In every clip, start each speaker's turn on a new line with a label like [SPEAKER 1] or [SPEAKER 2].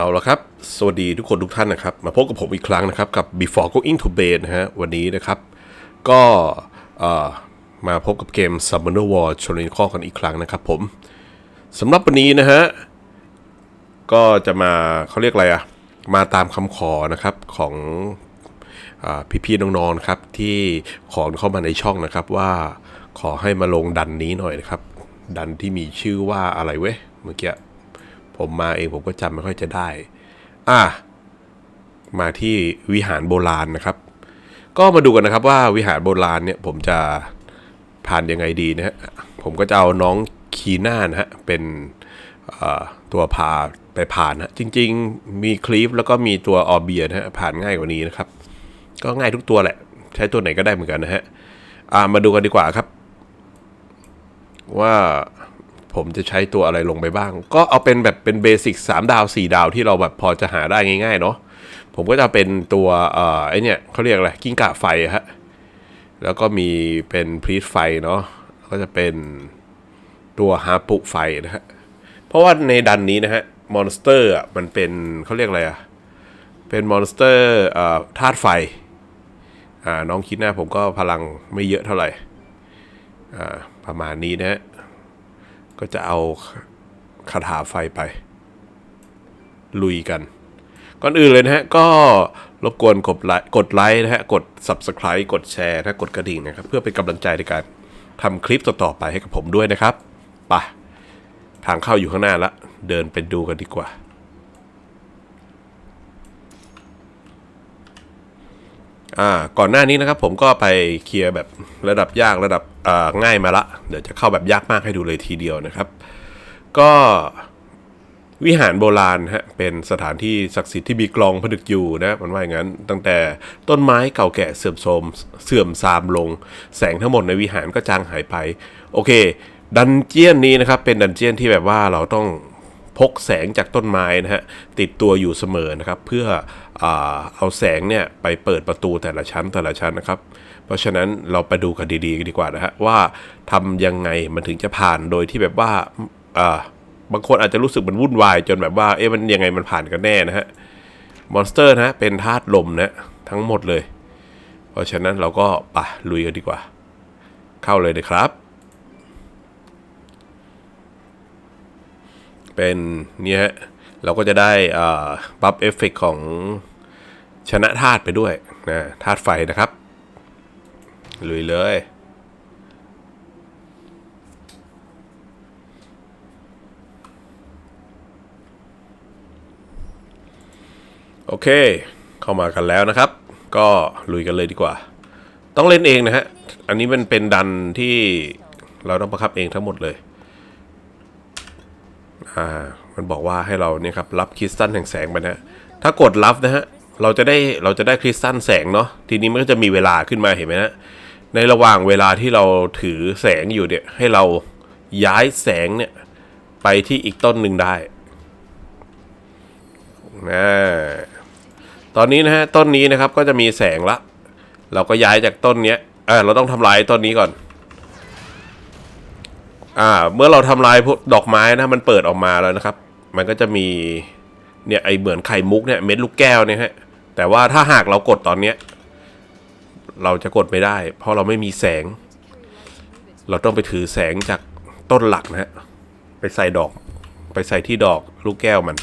[SPEAKER 1] เอาละครับ สวัสดีทุกคนทุกท่านนะครับ มาพบกับผมอีกครั้งนะครับ กับ Before Going to Bed นะฮะ วันนี้นะครับ ก็มาพบกับเกม Summoner War Chronicle กันอีกครั้งนะครับผมสำหรับวันนี้นะฮะ ก็จะมาเขาเรียกอะไรอะมาตามคำขอนะครับของอพี่ๆน้องๆนะครับ ที่ขอเข้ามาในช่องนะครับว่าขอให้มาลงดันนี้หน่อยนะครับ ดันที่มีชื่อว่าอะไรเว้ยเมื่อกี้ ผมมาเองผมก็จำไม่ค่อยจะได้ อะมาที่วิหารโบราณนะครับ ก็มาดูกันนะครับว่าวิหารโบราณเนี่ยผมจะผ่านยังไงดีนะฮะผมก็จะเอาน้องคีน่านะฮะเป็นตัวพาไปผ่านนะจริง ๆ มีคลีฟแล้วก็มีตัวออเบียนะฮะผ่านง่ายกว่านี้นะครับ ก็ง่ายทุกตัวแหละ ใช้ตัวไหนก็ได้เหมือนกันนะฮะอ่ามาดูกันดีกว่าครับ ว่า ผมจะใช้ตัวอะไรลงไปบ้าง ก็เอาเป็นแบบเป็นเบสิก3ดาว 4 ดาวที่เราแบบพอจะหาได้ง่ายๆเนาะผมก็จะเป็นตัวเอ่อไอเนี่ยเขาเรียกอะไรกิ้งก่าไฟฮะแล้วก็มีเป็นพรีสไฟเนาะก็จะเป็นตัวฮาปุไฟนะฮะเพราะว่าในดันนี้นะฮะมอนสเตอร์อะมันเป็นเขาเรียกอะไรอะเป็นมอนสเตอร์เอ่อธาตุไฟอ่าน้องคิดหน้าผมก็พลังไม่เยอะเท่าไหร่อ่าประมาณนี้นะฮะ ก็จะเอาคาถาไฟไป ลุยกัน ก่อนอื่นเลยนะฮะ ก็รบกวนกดไลค์กดไลค์นะฮะ กด Subscribe กดแชร์นะกดกระดิ่งนะครับ เพื่อเป็นกำลังใจในการทำคลิปต่อๆไปให้กับผมด้วยนะครับไปทางเข้าอยู่ข้างหน้าละ เดินไปดูกันดีกว่า อ่าก่อนหน้านี้นะครับผมก็ไปเคลียร์แบบระดับยากระดับง่ายมาละ เดี๋ยวจะเข้าแบบยากมากให้ดูเลยทีเดียวนะครับ ก็วิหารโบราณฮะเป็นสถานที่ศักดิ์สิทธิ์ที่มีกลองผนึกอยู่นะมันว่าอย่างนั้นตั้งแต่ต้นไม้เก่าแก่เสื่อมโทรมเสื่อมทรามลง แสงทั้งหมดในวิหารก็จางหายไป โอเค ดันเจียนนี้นะครับเป็นดันเจียนที่แบบว่าเราต้อง พกแสงจากต้นไม้นะฮะติดตัวอยู่เสมอนะครับ เพื่ออเอาแสงเนี่ยไปเปิดประตูแต่ละชั้นแต่ละชั้นนะครับ เพราะฉะนั้นเราไปดูกันดีๆกันดีกว่านะฮะว่าทำยังไงมันถึงจะผ่านโดยที่แบบว่าบางคนอาจจะรู้สึกมันวุ่นวายจนแบบว่าเอ๊ะมันยังไงมันผ่านกันแน่นะฮะมอนสเตอร์นะเป็นธาตุลมนะทั้งหมดเลย เพราะฉะนั้นเราก็ไปะลุยกันดีกว่า เข้าเลยนะครับ เป็นเนี่ยฮะเราก็จะได้อ่าบัฟเอฟเฟกของชนะธาตุไปด้วยนะธาตุไฟนะครับลุยเลยโอเค เข้ามากันแล้วนะครับ ก็ลุยกันเลยดีกว่า ต้องเล่นเองนะฮะ อันนี้มันเป็นดันที่เราต้องประคับเองทั้งหมดเลย อ่ามันบอกว่าให้เราเนี่ยครับรับคริสตัลแห่งแสงไปนะถ้ากดรับนะฮะเราจะได้เราจะได้คริสตัลแสงเนาะทีนี้มันก็จะมีเวลาขึ้นมาเห็นไหมฮะในระหว่างเวลาที่เราถือแสงอยู่เนี่ยให้เราย้ายแสงเนี่ยไปที่อีกต้นหนึ่งได้นะตอนนี้นะฮะต้นนี้นะครับก็จะมีแสงละ เราก็ย้ายจากต้นเนี้ยเออเราต้องทำลายต้นนี้ก่อน อ่า เมื่อเราทำลายพวกดอกไม้นะมันเปิดออกมาแล้วนะครับ มันก็จะมีเนี่ยไอเหมือนไข่มุกเนี่ยเม็ดลูกแก้วเนี่ยฮะแต่ว่าถ้าหากเรากดตอนเนี้ยเราจะกดไม่ได้ เพราะเราไม่มีแสง เราต้องไปถือแสงจากต้นหลักนะฮะไปใส่ดอก ไปใส่ที่ดอกลูกแก้วมัน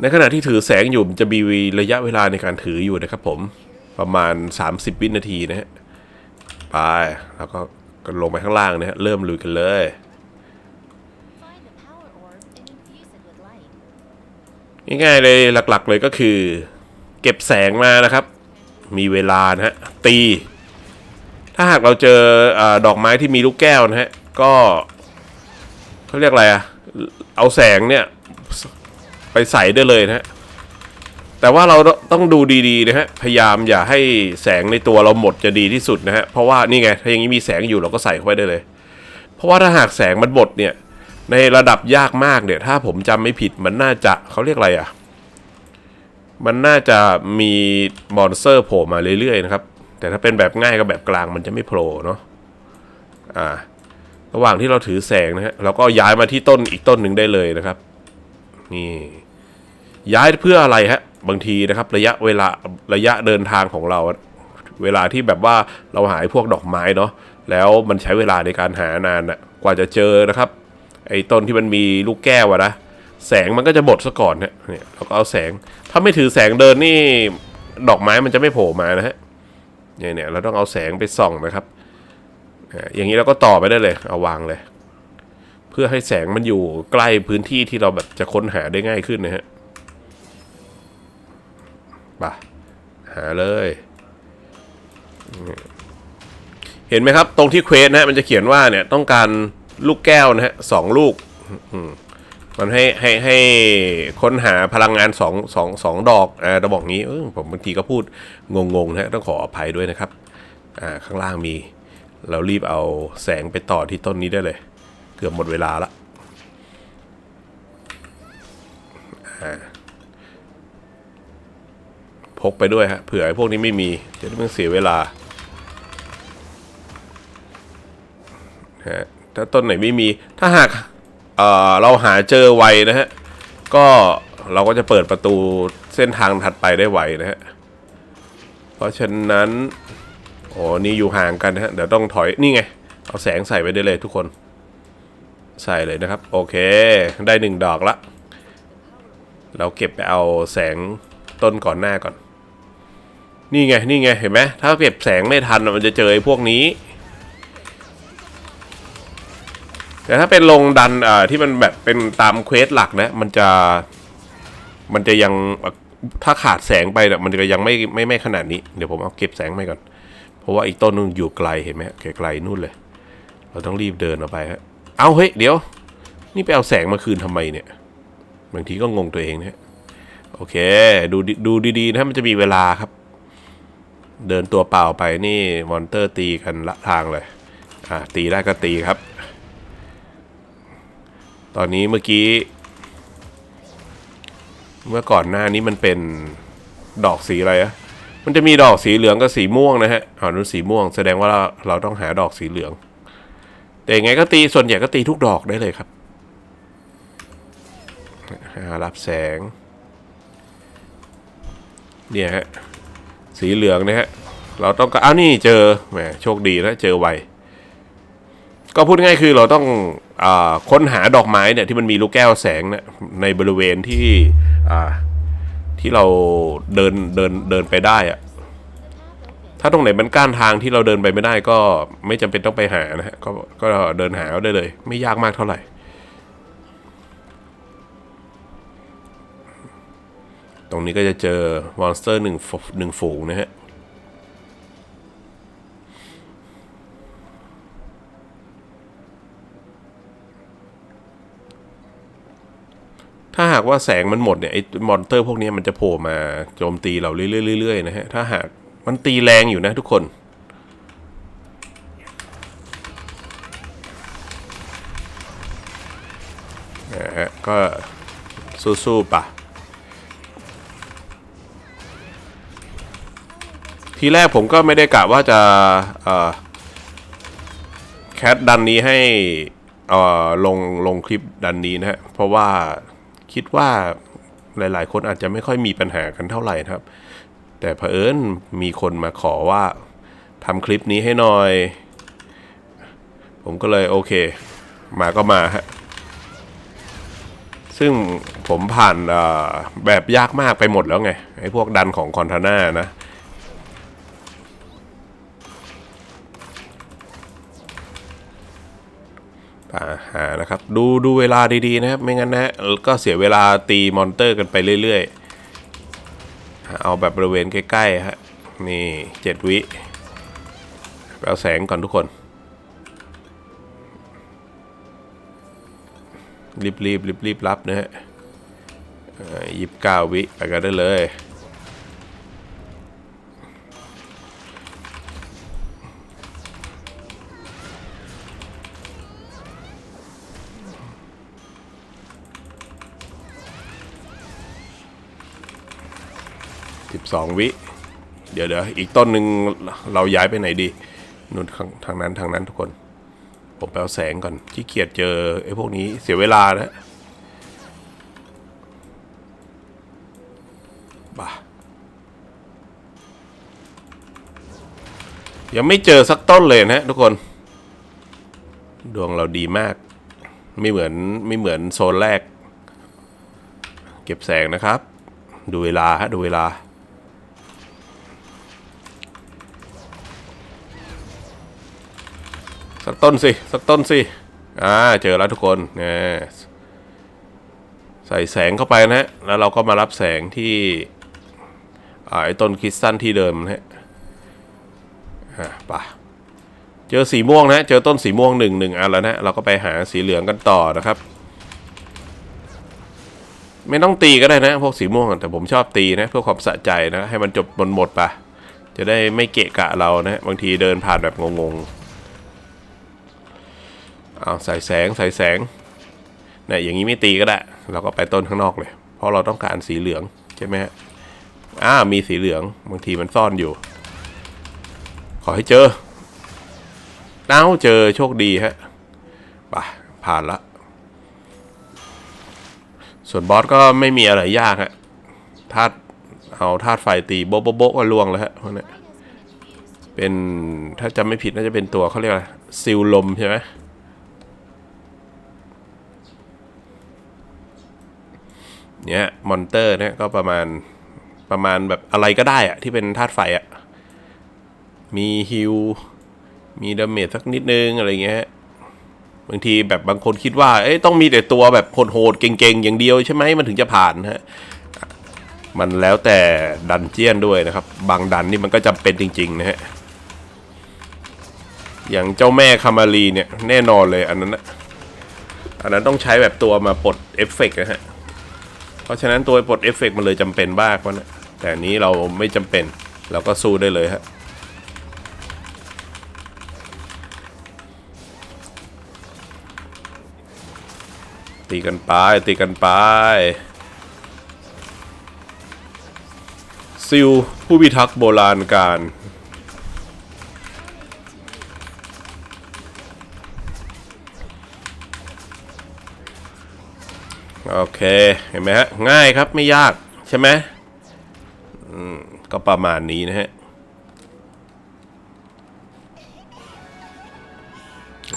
[SPEAKER 1] ในขณะที่ถือแสงอยู่มันจะมีระยะเวลาในการถืออยู่นะครับผมประมาณ 30 วินาทีนะฮะ ไป แล้วก็ก็ลงไปข้างล่างนะฮะเริ่มลุยกันเลย ง่ายๆเลยหลักๆเลยก็คือ เก็บแสงมานะครับ มีเวลานะฮะตี ถ้าหากเราเจออดอกไม้ที่มีลูกแก้วนะฮะก็เขาเรียกอะไรอะเอาแสงเนี่ย ไปใส่ได้เลยนะฮะ แต่ว่าเราต้องดูดีๆนะฮะ พยายามอย่าให้แสงในตัวเราหมดจะดีที่สุดนะฮะ เพราะว่านี่ไง ถ้าอย่างนี้มีแสงอยู่เราก็ใส่เข้าไปได้เลย เพราะว่าถ้าหากแสงมันหมดเนี่ย ในระดับยากมากเนี่ย ถ้าผมจำไม่ผิดมันน่าจะเขาเรียกอะไรอะ มันน่าจะมีมอนสเตอร์โผล่มาเรื่อยๆนะครับ แต่ถ้าเป็นแบบง่ายกับแบบกลางมันจะไม่โผล่เนาะ อ่า ระหว่างที่เราถือแสงนะฮะ เราก็ย้ายมาที่ต้นอีกต้นหนึ่งได้เลยนะครับ นี่ ย้ายเพื่ออะไรฮะ บางทีนะครับ ระยะเวลาระยะเดินทางของเรา เวลาที่แบบว่าเราหายพวกดอกไม้เนาะแล้วมันใช้เวลาในการหานานอะกว่าจะเจอนะครับ ไอ้ต้นที่มันมีลูกแก้วอะนะแสงมันก็จะหมดซะก่อนฮะเนี่ยเราก็เอาแสง ถ้าไม่ถือแสงเดินนี่ดอกไม้มันจะไม่โผล่มานะฮะเนี่ยเนี่ยเราต้องเอาแสงไปส่องนะครับอย่างนี้เราก็ต่อไปได้เลยเอาวางเลย เพื่อให้แสงมันอยู่ใกล้พื้นที่ที่เราแบบจะค้นหาได้ง่ายขึ้นนะฮะ ไปหาเลย เห็นไหมครับ ตรงที่เควสนะฮะมันจะเขียนว่าเนี่ยต้องการลูกแก้วนะฮะสองลูก มันให้ให้ให้ค้นหาพลังงานสองสองสองดอกอ่าเราบอกงี้ผมบางทีก็พูดงงๆนะฮะต้องขออภัยด้วยนะครับ อ่าข้างล่างมี เรารีบเอาแสงไปต่อที่ต้นนี้ได้เลย เกือบหมดเวลาละอ่า พกไปด้วยฮะเผื่อไอ้พวกนี้ไม่มีจะได้ไม่ต้องเสียเวลาฮะถ้าต้นไหนไม่มีถ้าหากเเราหาเจอไวนะฮะก็เราก็จะเปิดประตูเส้นทางถัดไปได้ไวนะฮะเพราะฉะนั้นโอ้นี่อยู่ห่างกันนะฮะเดี๋ยวต้องถอยนี่ไง เอาแสงใส่ไปได้เลยทุกคน ใส่เลยนะครับ โอเค ได้หนึ่งดอกละ เราเก็บไปเอาแสงต้นก่อนหน้าก่อน นี่ไง นี่ไง เห็นไหมถ้าเก็บแสงไม่ทันมันจะเจอไอ้พวกนี้ แต่ถ้าเป็นลงดันอ่าที่มันแบบเป็นตามเควสหลักนะ มันจะ มันจะยังถ้าขาดแสงไปเนี่ยมันจะยังไม่ไม่ไม่ขนาดนี้ เดี๋ยวผมเอาเก็บแสงไปก่อน เพราะว่าอีกต้นนึงอยู่ไกลเห็นไหมไกลๆนู่นเลย เราต้องรีบเดินออกไปฮะเอาเฮ้ยเดี๋ยว นี่ไปเอาแสงมาคืนทำไมเนี่ย บางทีก็งงตัวเองนะฮะโอเค ดูดิดูดีๆนะมันจะมีเวลาครับ เดินตัวเปล่าไปนี่มอนเตอร์ตีกันละทางเลย อ่าตีได้ก็ตีครับ ตอนนี้เมื่อกี้ เมื่อก่อนหน้านี้มันเป็นดอกสีอะไรอะมันจะมีดอกสีเหลืองกับสีม่วงนะฮะอ่านู้นสีม่วง แสดงว่าเราเราต้องหาดอกสีเหลือง แต่ยังไงก็ตีส่วนใหญ่ก็ตีทุกดอกได้เลยครับรับแสง เนี่ยฮะ สีเหลืองนะฮะ เราต้องก็อ้าวนี่เจอ แหมโชคดีนะเจอไว ก็พูดง่ายคือเราต้องอค้นหาดอกไม้เนี่ยที่มันมีลูกแก้วแสงเนี่ยในบริเวณที่ที่เราเดินเดินเดินไปได้อะถ้าตรงไหนมันก้านทางที่เราเดินไปไม่ได้ก็ไม่จำเป็นต้องไปหานะฮะก็ก็เดินหาได้เลย ไม่ยากมากเท่าไหร่ ตรงนี้ก็จะเจอมอนสเตอร์หนึ่งหนึ่งฝูงนะฮะ ถ้าหากว่าแสงมันหมดเนี่ยไอ้มอนเตอร์พวกนี้มันจะโผล่มาโจมตีเราเรื่อยๆๆนะฮะ ถ้าหากมันตีแรงอยู่นะทุกคนนะฮะก็สู้ๆปะ ทีแรกผมก็ไม่ได้กะว่าจะแคทดันนี้ให้ลงลงคลิปดันนี้นะฮะ เพราะว่าคิดว่าหลาย ๆ คนอาจจะไม่ค่อยมีปัญหากันเท่าไหร่นะครับ แต่เผอิญมีคนมาขอว่าทำคลิปนี้ให้หน่อย ผมก็เลยโอเค มาก็มาฮะ ซึ่งผมผ่านแบบยากมากไปหมดแล้วไง ไอ้พวกดันของคอนทาน่านะ อ่าหานะครับ ดูดูเวลาดีๆนะครับไม่งั้นนะก็เสียเวลาตีมอนเตอร์กันไปเรื่อยๆ เอาแบบบริเวณใกล้ๆฮะนี่เจ็ดวิเอาแสงก่อนทุกคน รีบรีบรีบรีบรับนะฮะยี่สิบเก้าวิไปกันได้เลย สิบสองวิ เดี๋ยวเดี๋ยวอีกต้นหนึ่งเราย้ายไปไหนดีนู่นข้างทางนั้นทางนั้นทุกคน ผมไปเอาแสงก่อนขี้เกียจเจอไอ้พวกนี้เสียเวลานะป่ะยังไม่เจอสักต้นเลยนะทุกคน ดวงเราดีมาก ไม่เหมือนไม่เหมือนโซนแรก เก็บแสงนะครับ ดูเวลาฮะดูเวลา สัก ต้นสิ สักต้นสิ อ่า เจอแล้วทุกคนนะใส่แสงเข้าไปนะฮะ แล้วเราก็มารับแสงที่ไอ้ต้นคริสตัลที่เดิมนะฮะอ่าปะเจอสีม่วงนะ เจอต้นสีม่วงหนึ่งหนึ่งอันแล้วนะ เราก็ไปหาสีเหลืองกันต่อนะครับ ไม่ต้องตีก็ได้นะ พวกสีม่วง แต่ผมชอบตีนะ เพื่อความสะใจนะ ให้มันจบหมดหมดๆไปจะได้ไม่เกะกะเรานะ บางทีเดินผ่านแบบงงๆ เอาใส่แสงใส่แสงเนี่ยอย่างนี้ไม่ตีก็ได้ เราก็ไปต้นข้างนอกเลย เพราะเราต้องการสีเหลืองใช่ไหมฮะอ่ามีสีเหลืองบางทีมันซ่อนอยู่ ขอให้เจอเอ้าเจอโชคดีฮะไปผ่านละ ส่วนบอสก็ไม่มีอะไรยากฮะธาตุเอาธาตุไฟตีโบ๊ะโบ๊ะก็ล่วงแล้วฮะเพราะเนี่ยเป็นถ้าจำไม่ผิดน่าจะเป็นตัวเขาเรียกอะไรซิลลมใช่ไหม เนี่ยมอนเตอร์เนี่ยก็ประมาณประมาณแบบอะไรก็ได้อะที่เป็นธาตุไฟอะมีฮิลมีดาเมจสักนิดนึงอะไรเงี้ยบางทีแบบบางคนคิดว่า เอ้ยต้องมีแต่ตัวแบบโหดๆเก่งๆ อย่างเดียวใช่ไหมมันถึงจะผ่านฮะมันแล้วแต่ดันเจียนด้วยนะครับ บางดันนี่มันก็จำเป็นจริง ๆ นะฮะอย่างเจ้าแม่คามารีเนี่ย แน่นอนเลยอันนั้นนะอันนั้นต้องใช้แบบตัวมาปลดเอฟเฟกต์นะฮะ ราะฉะนั้นตัวปลดเอฟเฟกต์มันเลยจำเป็นมากวะนะแต่อันนี้เราไม่จำเป็นเราก็สู้ได้เลยฮะตีกันไปตีกันไปซิลผู้พิทักษ์โบราณการ โอเคเห็นไหมฮะง่ายครับไม่ยากใช่ไหมอืมก็ประมาณนี้นะฮะ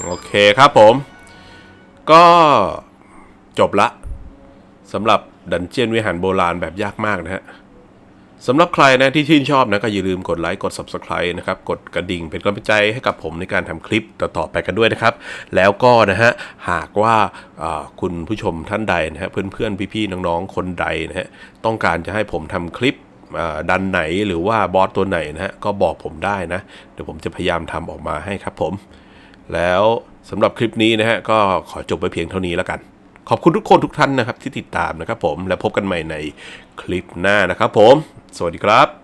[SPEAKER 1] โอเคครับผม ก็จบละสำหรับดันเจียนวิหารโบราณแบบยากมากนะฮะ สำหรับใครนะที่ชื่นชอบนะก็อย่าลืมกดไลค์กด Subscribe นะครับกดกระดิ่งเป็นกำลังใจให้กับผมในการทำคลิปต่อๆไปกันด้วยนะครับ แล้วก็นะฮะหากว่าคุณผู้ชมท่านใดนะฮะเพื่อนๆ พี่ๆ น้องๆ คนใดนะฮะต้องการจะให้ผมทำคลิปดันไหนหรือว่าบอสตัวไหนนะฮะก็บอกผมได้นะ เดี๋ยวผมจะพยายามทำออกมาให้ครับผม แล้วสำหรับคลิปนี้นะฮะก็ขอจบไปเพียงเท่านี้แล้วกัน ขอบคุณทุกคนทุกท่านนะครับที่ติดตามนะครับผมและพบกันใหม่ในคลิปหน้านะครับผม สวัสดีครับ